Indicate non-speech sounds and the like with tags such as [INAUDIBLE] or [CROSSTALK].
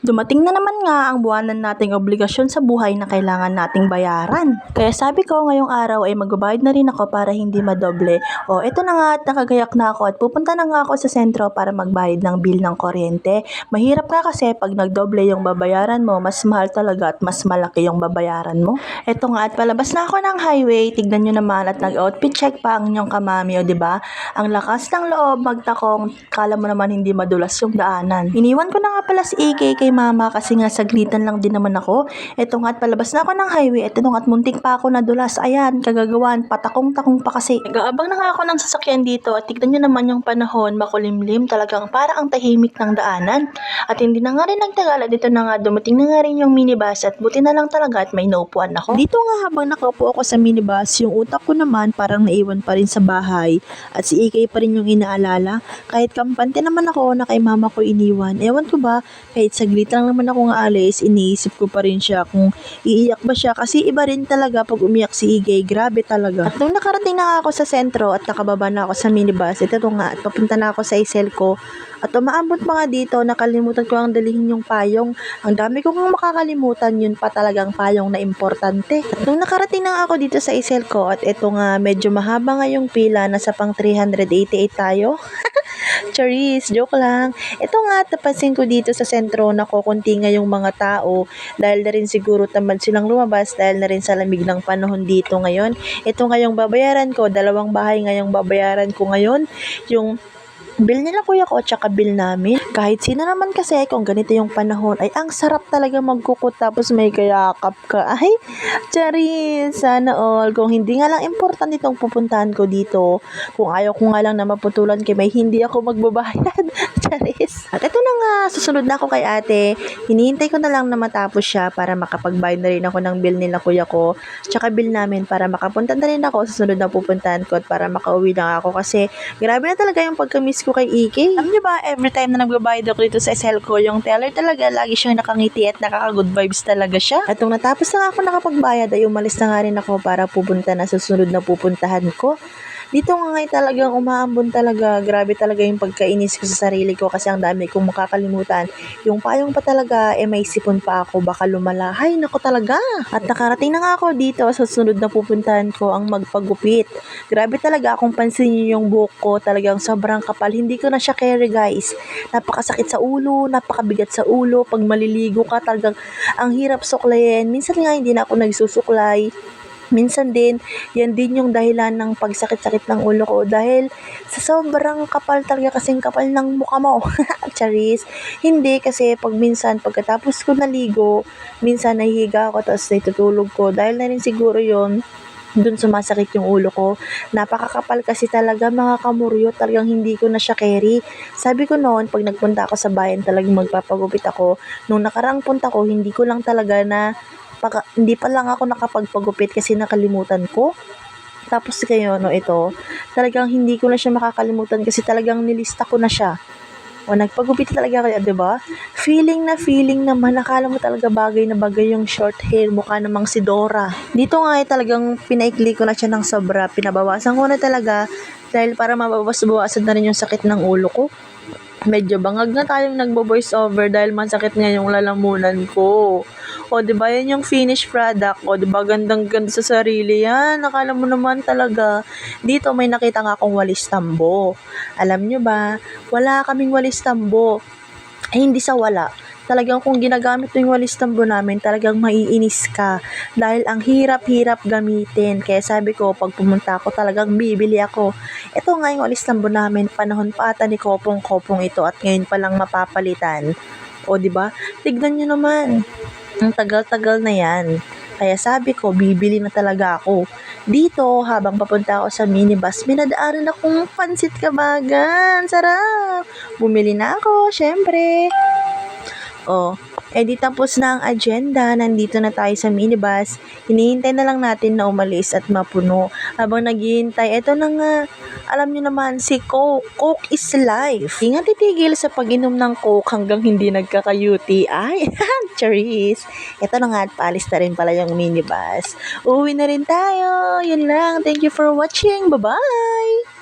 Dumating na naman nga ang buwanan nating obligasyon sa buhay na kailangan nating bayaran. Kaya sabi ko ngayong araw ay magbabayad na rin ako para hindi madoble. O eto na nga at nakagayak na ako at pupunta na nga ako sa sentro para magbayad ng bill ng kuryente. Mahirap nga kasi pag nagdoble yung babayaran mo, mas mahal talaga at mas malaki yung babayaran mo. Eto nga at palabas na ako ng highway, tignan nyo naman at nag-outfit check pa ang inyong kamami o ba? Diba? Ang lakas ng loob magtakong, kala mo naman hindi madulas yung daanan. Iniwan ko na nga pala si AK kay mama kasi nga saglitan lang din naman ako. Eto nga at palabas na ako ng highway. Eto nga at muntik pa ako nadulas. Ayan, kagagawan, patakong-takong pa kasi. Nag-aabang na nga ako ng sasakyan dito at tignan nyo naman yung panahon, makulimlim talagang para ang tahimik ng daanan. At hindi na nga rin nagtagal at dito na nga dumating na nga rin yung minibus at buti na lang talaga at may naupuan ako. Dito nga habang nakaupo ako sa minibus, yung utak ko naman parang naiwan pa rin sa bahay at si EK pa rin yung inaalala. Kahit kampante naman ako na kay mama ko iniwan. Ewan ko ba, kahit saglit lang naman ako nga alis, iniisip ko pa rin siya kung iiyak ba siya kasi iba rin talaga pag umiyak si Igay, grabe talaga. At nung nakarating na ako sa sentro at nakababa na ako sa minibus, ito nga at papunta na ako sa isel ko at umaabot pa nga dito, nakalimutan ko ang dalhin yung payong. Ang dami ko kang makakalimutan, yun pa talagang payong na importante. At nung nakarating na ako dito sa isel ko at ito nga medyo mahaba nga yung pila, nasa pang 388 tayo. [LAUGHS] Charis, joke lang. Ito nga, napansin ko dito sa sentro na kukunti nga yung mga tao dahil na rin siguro tamad silang lumabas dahil na rin sa lamig ng panahon dito ngayon. Ito nga yung babayaran ko, dalawang bahay nga yung babayaran ko ngayon. Yung bill nila kuya ko at saka bill namin. Kahit sino naman kasi kung ganito yung panahon ay ang sarap talaga magkukot tapos may kayakap ka. Ay, Charis, sana all. Kung hindi nga lang important itong pupuntahan ko dito, kung ayaw ko nga lang na maputulan kay may hindi ako magbabayad. [LAUGHS] Charis. At ito na nga, susunod na ako kay ate. Hinihintay ko na lang na matapos siya para makapagbayad na rin ako ng bill nila kuya ko. Tsaka bill namin para makapunta na rin ako sa sunod na pupuntahan ko at para makauwi na ako kasi grabe na talaga yung pagkamiss ko kay EK. Alam niyo ba, every time na nagbabayad ako dito sa SL ko, yung teller talaga lagi siyang nakangiti at nakaka-good vibes talaga siya. At nung natapos na ako nakapagbayad ay umalis na nga rin ako para pupunta na sa sunod na pupuntahan ko. Dito nga ngay talagang umaambon talaga. Grabe talaga yung pagkainis ko sa sarili ko kasi ang dami kong makakalimutan. Yung payong pa talaga, eh may sipon pa ako, baka lumala. Hay, nako talaga. At nakarating na nga ako dito sa sunod na pupuntahan ko ang magpagupit. Grabe talaga kung pansin niyo yung buhok ko, talagang sobrang kapal. Hindi ko na siya carry guys. Napakasakit sa ulo, napakabigat sa ulo. Pag maliligo ka, talagang ang hirap suklayin. Minsan nga hindi na ako nagsusuklay minsan din, yan din yung dahilan ng pagsakit-sakit ng ulo ko dahil sa sobrang kapal talaga kasing kapal ng mukha mo. [LAUGHS] Charis. Hindi kasi pag minsan pagkatapos ko naligo, minsan nahihiga ako tapos natutulog ko dahil na rin siguro yon dun sumasakit yung ulo ko. Napakakapal kasi talaga mga kamuryo, talagang hindi ko na siya carry. Sabi ko noon, pag nagpunta ako sa bayan, talagang magpapagupit ako. Nung nakarang punta ko, hindi ko lang talaga na paka, hindi pa lang ako nakapagpagupit kasi nakalimutan ko. Tapos kayo, no, ito, talagang hindi ko na siya makakalimutan kasi talagang nilista ko na siya. O, nagpagupit talaga kaya, di ba? Feeling na feeling naman, nakala mo talaga bagay na bagay yung short hair, mukha namang si Dora. Dito nga eh, talagang pinaikli ko na siya ng sobra, pinabawasan ko na talaga dahil para mabawas-bawasan na rin yung sakit ng ulo ko medyo bangag na tayong nagbo-voice over dahil masakit nga yung lalamunan ko. O, di ba yan yung finished product? O, di ba gandang ganda sa sarili yan? Nakala mo naman talaga. Dito may nakita nga akong walis tambo. Alam nyo ba, wala kaming walis tambo. Eh, hindi sa wala talagang kung ginagamit mo yung walis tambo namin, talagang maiinis ka. Dahil ang hirap-hirap gamitin. Kaya sabi ko, pag pumunta ako, talagang bibili ako. Ito nga yung walis tambo namin, panahon pa ata ni Kopong-Kopong ito at ngayon pa lang mapapalitan. O, di ba? Tignan nyo naman. Ang tagal-tagal na yan. Kaya sabi ko, bibili na talaga ako. Dito, habang papunta ako sa minibus, minadaanan akong pansit kabagan. Sarap! Bumili na ako, syempre. Oh, eh di tapos na ang agenda. Nandito na tayo sa minibus. Hinihintay na lang natin na umalis at mapuno. Habang naghihintay, eto na nga. Alam niyo naman, si Coke. Coke is life. Hindi nga titigil sa pag-inom ng Coke hanggang hindi nagkaka-UTI. [LAUGHS] Charis. Ito na nga at paalis na rin pala yung minibus. Uwi na rin tayo. Yun lang. Thank you for watching. Bye-bye!